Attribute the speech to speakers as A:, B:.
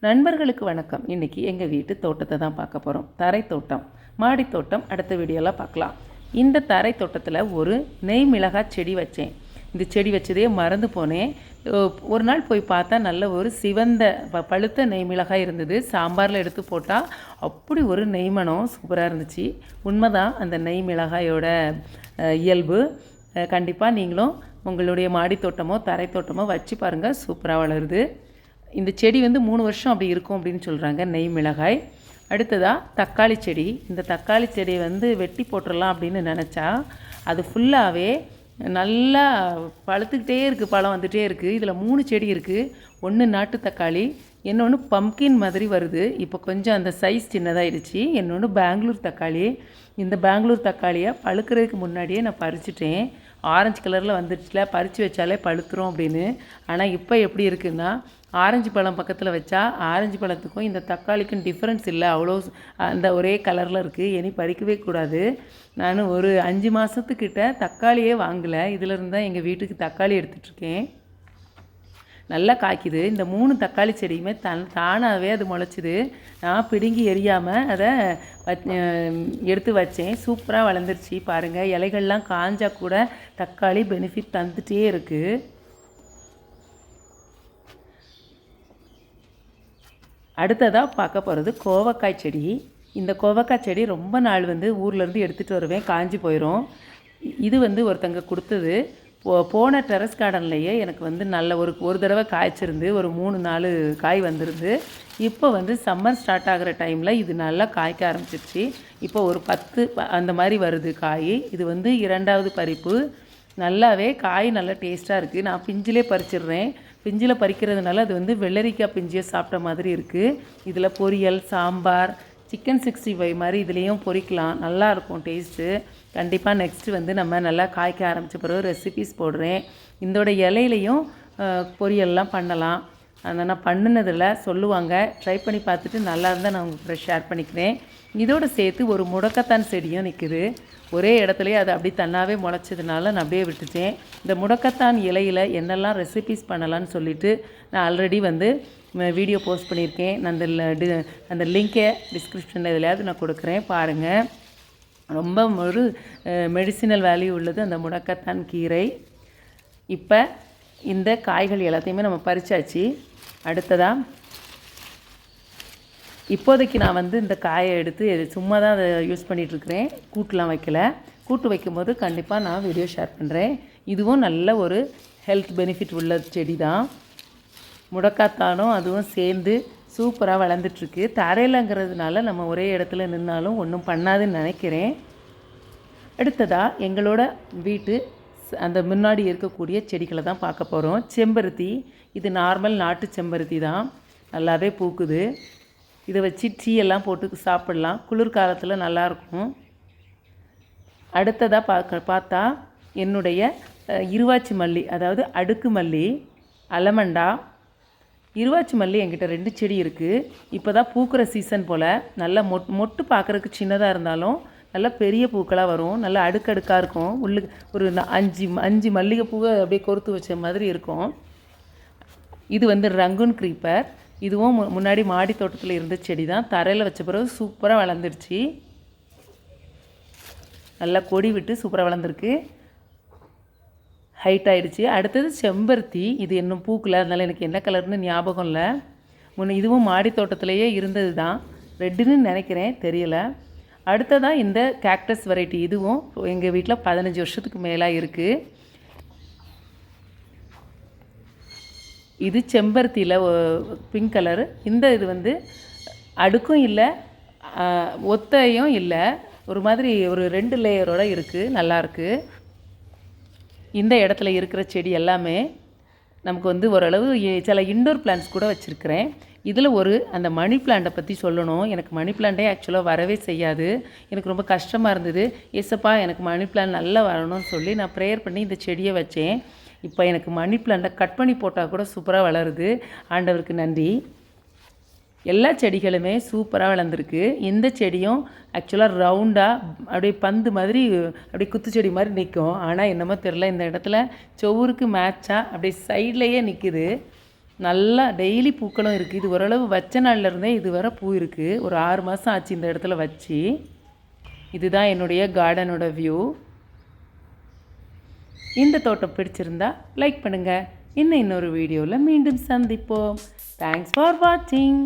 A: நண்பர்களுக்கு வணக்கம். இன்றைக்கி எங்கள் வீட்டு தோட்டத்தை தான் பார்க்க போகிறோம் தரை தோட்டம் மாடி தோட்டம். அடுத்த வீடியோவில் பார்க்கலாம். இந்த தரை தோட்டத்தில் ஒரு நெய் மிளகாய் செடி வச்சேன். இந்த செடி வச்சதே மறந்து போனேன். ஒரு நாள் போய் பார்த்தா நல்ல ஒரு சிவந்த ப- பழுத்த நெய் மிளகாய் இருந்தது. சாம்பாரில் எடுத்து போட்டால் அப்படி ஒரு நெய்மணம் சூப்பராக இருந்துச்சு. உண்மைதான் அந்த நெய் மிளகாயோட இயல்பு. கண்டிப்பாக நீங்களும் உங்களுடைய மாடி தோட்டமோ தரை தோட்டமோ வச்சு பாருங்கள் சூப்பராக வளருது. இந்த செடி வந்து மூணு வருஷம் அப்படி இருக்கும் அப்படின்னு சொல்கிறாங்க நெய் மிளகாய். அடுத்ததாக தக்காளி செடி. இந்த தக்காளி செடியை வந்து வெட்டி போட்டுடலாம் அப்படின்னு நினச்சா அது ஃபுல்லாகவே நல்லா பழுத்துக்கிட்டே இருக்குது பழம் வந்துகிட்டே இருக்குது இதில் மூணு செடி இருக்குது ஒன்று நாட்டு தக்காளி இன்னொன்று பம்கின் மாதிரி வருது. இப்போ கொஞ்சம் அந்த சைஸ் சின்னதாகிடுச்சு இன்னொன்று பெங்களூர் தக்காளி. இந்த பெங்களூர் தக்காளியை பழுக்கிறதுக்கு முன்னாடியே நான் பறிச்சிட்டேன். ஆரஞ்சு கலரில் வந்துடுச்சுல பறித்து வச்சாலே பழுத்துரும் அப்படின்னு. ஆனால் இப்போ எப்படி இருக்குன்னா ஆரஞ்சு பழம் பக்கத்தில் வச்சா ஆரஞ்சு பழத்துக்கும் இந்த தக்காளிக்கும் டிஃப்ரென்ஸ் இல்லை. அவ்வளோ அந்த ஒரே கலரில் இருக்குது இனி பறிக்கவே கூடாது. நான் ஒரு அஞ்சு மாதத்துக்கிட்ட தக்காளியே வாங்கலை. இதிலிருந்து தான் எங்கள் வீட்டுக்கு தக்காளி எடுத்துகிட்ருக்கேன் நல்லா காய்க்குது. இந்த மூணு தக்காளி செடியுமே தன் தானாகவே அது முளைச்சிது. நான் பிடுங்கி எரியாமல் அதை எடுத்து வச்சேன். சூப்பராக வளர்ந்துருச்சு. பாருங்கள் இலைகள்லாம் காஞ்சா கூட தக்காளி பெனிஃபிட் தந்துட்டே இருக்குது அடுத்ததாக பார்க்க போகிறது கோவக்காய் செடி. இந்த கோவக்காய் செடி ரொம்ப நாள் வந்து ஊர்லேருந்து எடுத்துகிட்டு வருவேன். காஞ்சி போயிடும் இது வந்து ஒருத்தங்க கொடுத்தது. போன டெரஸ் கார்டன்லேயே எனக்கு வந்து நல்ல ஒரு ஒரு தடவை காய்ச்சிருந்து ஒரு மூணு நாலு காய் வந்திருந்து இப்போ வந்து சம்மர் ஸ்டார்ட் ஆகிற டைமில் இது நல்லா காய்க்க ஆரம்பிச்சிருச்சு. இப்போ ஒரு பத்து ப- அந்த மாதிரி வருது காய். இது வந்து இரண்டாவது பறிப்பு. நல்லாவே காய் நல்லா டேஸ்ட்டாக இருக்குது நான் பிஞ்சிலே பறிச்சிடுறேன். பிஞ்சில் பறிக்கிறதுனால அது வந்து வெள்ளரிக்காய் பிஞ்சியை சாப்பிட்ட மாதிரி இருக்குது இதில் பொரியல் சாம்பார் சிக்கன் சிக்ஸ்டி ஃபைவ் மாதிரி இதுலேயும் பொரிக்கலாம் நல்லாயிருக்கும் டேஸ்ட்டு. கண்டிப்பாக நெக்ஸ்ட்டு வந்து நம்ம நல்லா காய்க்க ஆரம்பிச்ச பிறகு ரெசிபிஸ் போடுறேன். இதோட இலையிலையும் பொரியல்லாம் பண்ணலாம். அதை நான் பண்ணினதில் சொல்லுவாங்க ட்ரை பண்ணி பார்த்துட்டு நல்லா இருந்தால் நான் உங்களுக்கு ஷேர் பண்ணிக்கிறேன். இதோடு சேர்த்து ஒரு முடக்கத்தான் செடியும் நிற்குது ஒரே இடத்துலையே அது அப்படி தன்னாவே முளைச்சதுனால நான் அப்படியே விட்டுட்டேன். இந்த முடக்கத்தான் இலையில் என்னெல்லாம் ரெசிபிஸ் பண்ணலான்னு சொல்லிட்டு நான் ஆல்ரெடி வந்து வீடியோ போஸ்ட் பண்ணியிருக்கேன். நான் அந்த டி- அந்த லிங்கை டிஸ்கிரிப்ஷனில் எதுலையாவது நான் கொடுக்குறேன். பாருங்கள் ரொம்ப ஒரு மெடிசினல் வேல்யூ உள்ளது அந்த முடக்கத்தான் கீரை. இப்போ இந்த காய்கள் எல்லாத்தையுமே நம்ம பறிச்சாச்சு. அடுத்ததாக இப்போதைக்கு நான் வந்து இந்த காயை எடுத்து சும்மா தான் அதை யூஸ் பண்ணிகிட்ருக்கிறேன் கூட்டெலாம் வைக்கல. கூட்டு வைக்கும்போது கண்டிப்பாக நான் வீடியோ ஷேர் பண்ணுறேன் இதுவும் நல்ல ஒரு ஹெல்த் பெனிஃபிட் உள்ள செடி தான் முடக்காத்தானும் அதுவும் சேர்ந்து சூப்பராக வளர்ந்துட்டுருக்கு. தரையிலங்கிறதுனால நம்ம ஒரே இடத்துல நின்னாலும் ஒன்றும் பண்ணாதுன்னு நினைக்கிறேன். அடுத்ததாக எங்களோட வீட்டு அந்த முன்னாடி இருக்கக்கூடிய செடிகளை தான் பார்க்க போகிறோம் செம்பருத்தி இது நார்மல் நாட்டு செம்பருத்தி தான். நல்லாவே பூக்குது. இதை வச்சு டீ எல்லாம் போட்டு சாப்பிட்லாம். குளிர்காலத்தில் நல்லாயிருக்கும் அடுத்ததாக பார்க்க பார்த்தா என்னுடைய இருவாச்சி மல்லி அதாவது அடுக்கு மல்லி அலமண்டா இருவாச்சி மல்லி என்கிட்ட ரெண்டு செடி இருக்குது இப்போ தான் பூக்கிற சீசன் போல். நல்லா மொட் மொட்டு பார்க்குறதுக்கு சின்னதாக இருந்தாலும் நல்லா பெரிய பூக்களாக வரும். நல்லா அடுக்கடுக்காக இருக்கும். உள்ளு ஒரு அஞ்சு அஞ்சு மல்லிகை பூவை அப்படியே கொறுத்து வச்ச மாதிரி இருக்கும். இது வந்து ரங்குன் க்ரீப்பர் இதுவும் முன்னாடி மாடி தோட்டத்தில் இருந்த செடி தான் தரையில் வச்ச பிறகு சூப்பராக வளர்ந்துருச்சு நல்லா கொடி விட்டு சூப்பராக வளர்ந்துருக்கு. ஹைட் ஆயிடுச்சு அடுத்தது செம்பருத்தி. இது இன்னும் பூக்கல. அதனால் எனக்கு என்ன கலர்னு ஞாபகம் இல்லை. முன்ன இதுவும் மாடி தோட்டத்திலேயே இருந்தது தான் ரெட்டுன்னு நினைக்கிறேன். தெரியல. அடுத்ததாக இந்த கேக்டஸ் வெரைட்டி இதுவும் எங்கள் வீட்டில் பதினஞ்சு வருஷத்துக்கு மேலாக இருக்குது இது செம்பருத்தியில் பிங்க் கலரு இந்த இது வந்து அடுக்கும் இல்லை ஒத்தையும் இல்லை. ஒரு மாதிரி ஒரு ரெண்டு லேயரோட இருக்குது நல்லாயிருக்கு இந்த இடத்துல இருக்கிற செடி எல்லாமே நமக்கு வந்து ஓரளவு சில இண்டோர் பிளான்ஸ் கூட வச்சுருக்கிறேன். இதில் ஒரு அந்த மணி பிளான்ட்டை பற்றி சொல்லணும். எனக்கு மணி பிளான்ட்டே ஆக்சுவலாக வரவே செய்யாது. எனக்கு ரொம்ப கஷ்டமாக இருந்தது. ஏசப்பா எனக்கு மணி பிளான் நல்லா வரணும்னு சொல்லி நான் ப்ரேயர் பண்ணி இந்த செடியை வச்சேன். இப்போ எனக்கு மணி பிளான்ட்டை கட் பண்ணி போட்டால் கூட சூப்பராக வளருது. ஆண்டவருக்கு நன்றி. எல்லா செடிகளுமே சூப்பராக வளர்ந்துருக்கு. இந்த செடியும் ஆக்சுவலாக ரவுண்டாக அப்படியே பந்து மாதிரி அப்படியே குத்துச்செடி மாதிரி நிற்கும் ஆனால் என்னமோ தெரில இந்த இடத்துல செவுருக்கு மேட்சாக அப்படியே சைட்லேயே நிற்குது நல்லா டெய்லி பூக்களும் இருக்குது இது ஓரளவு வச்ச நாள்ல இருந்தே இது வர பூ இருக்குது ஒரு ஆறு மாதம் ஆச்சு இந்த இடத்துல வச்சு. இதுதான் என்னுடைய கார்டனோட வியூ இந்த தோட்டம் பிடிச்சிருந்தா லைக் பண்ணுங்கள் இன்னும் இன்னொரு வீடியோவில் மீண்டும் சந்திப்போம். தேங்க்ஸ் ஃபார் வாட்சிங்